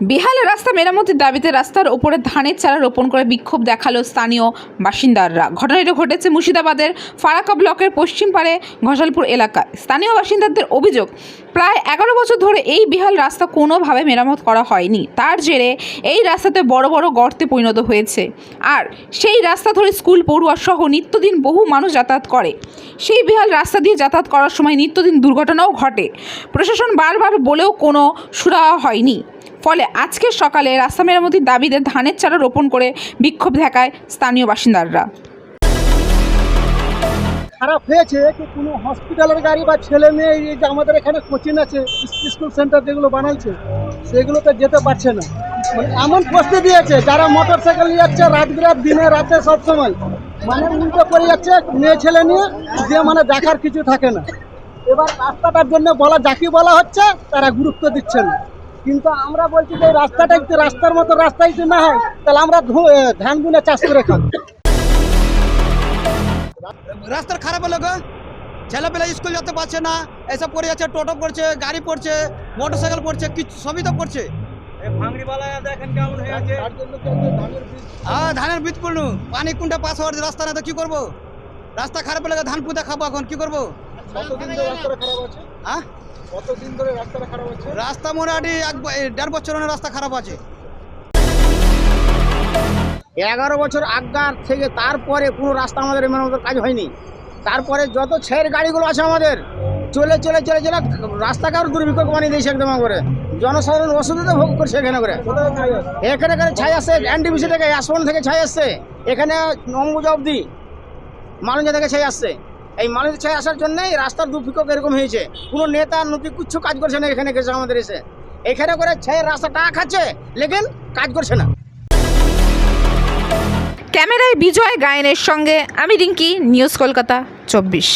বেহাল রাস্তা মেরামতির দাবিতে রাস্তার ওপরে ধানের চারা রোপণ করে বিক্ষোভ দেখাল স্থানীয় বাসিন্দারা। ঘটনাটি ঘটেছে মুর্শিদাবাদের ফারাকা ব্লকের পশ্চিম পাড়ে ঘোষালপুর এলাকায়। স্থানীয় বাসিন্দাদের অভিযোগ, প্রায় এগারো বছর ধরে এই বেহাল রাস্তা কোনোভাবে মেরামত করা হয়নি। তার জেরে এই রাস্তাতে বড় বড় গর্তে পরিণত হয়েছে। আর সেই রাস্তা ধরে স্কুল, পড়ুয়া সহ নিত্যদিন বহু মানুষ যাতায়াত করে। সেই বেহাল রাস্তা দিয়ে যাতায়াত করার সময় নিত্যদিন দুর্ঘটনাও ঘটে। প্রশাসন বারবার বলেও কোনো সুরাহা হয়নি। ফলে আজকে সকালে রাস্তা মেরামতির দাবিতে ধানের চারা রোপণ করে বিক্ষোভ দেখায় স্থানীয় বাসিন্দারা। খারাপ হয়েছে কি কোনো হসপিটালের গাড়ি বা ছেলে মেয়ে এই যে আমাদের এখানে কোচিং আছে, স্কুল সেন্টার যেগুলো বানাইছে, সেগুলোতে যেতে পারছে না। মানে এমন পোস্টে দিয়েছে, যারা মোটর সাইকেল নিয়ে যাচ্ছে রাত বিরাত, দিনে রাতে সব সময়। মানে উল্টো করে যাচ্ছে মেয়ে ছেলে নিয়ে, যে মানে দেখার কিছু থাকে না। এবার রাস্তাটার জন্য বলা, যাকে বলা হচ্ছে, তারা গুরুত্ব দিচ্ছে না। কিন্তু আমরা বলছি যে রাস্তাটা যদি রাস্তার মতো রাস্তায় যদি না হয় তাহলে আমরা ধান বুনে চাষ করে খাব। রাস্তার খারাপ হলো গো। ছেলেপেলে স্কুল যেতে পারছে না এসব পড়ে যাচ্ছে টোটো পড়ছে গাড়ি পড়ছে মোটর সাইকেল পড়ছে কিছু সবই তো পড়ছে। হ্যাঁ ধানের বীজ পড়লু। পানি কোনটা পাশ হওয়ার রাস্তা না তো কি করব? রাস্তা খারাপ হলে ধান পুঁতে খাব এখন কি করব? কতদিন ধরে রাস্তাটা খারাপ আছে? হ্যাঁ কতদিন ধরে রাস্তাটা খারাপ আছে রাস্তা মোটামুটি এক দেড় বছর হলো রাস্তা খারাপ আছে। এগারো বছর আগার থেকে তারপরে কোনো রাস্তা আমাদের মেরামতের কাজ হয়নি। তারপরে যত ছের গাড়িগুলো আছে আমাদের চলে চলে চলে চলে রাস্তাকে দুর্ভিক্ষ বানিয়ে দিয়েছে একদম করে জনসাধারণ অসুবিধা ভোগ করছে এখানে করে? এখানে এখানে ছাই আসছে এনডিবিসি থেকে আসমান থেকে ছাই আসছে। এখানে অম্বুজা অবধি মানুষ থেকে ছাই আসছে। এই মানুষ ছায় আসার জন্যই রাস্তার দুর্ভিক্ষ এরকম হয়েছে। কোনো নেতা নতুন কিচ্ছু কাজ করছে না এখানে গেছে আমাদের এসে। এখানে করে ছায় রাস্তা টাকা খাচ্ছে লেকিন কাজ করছে না। ক্যামেরায় বিজয় গায়নের সঙ্গে আমি রিঙ্কি, নিউজ কলকাতা, চব্বিশ।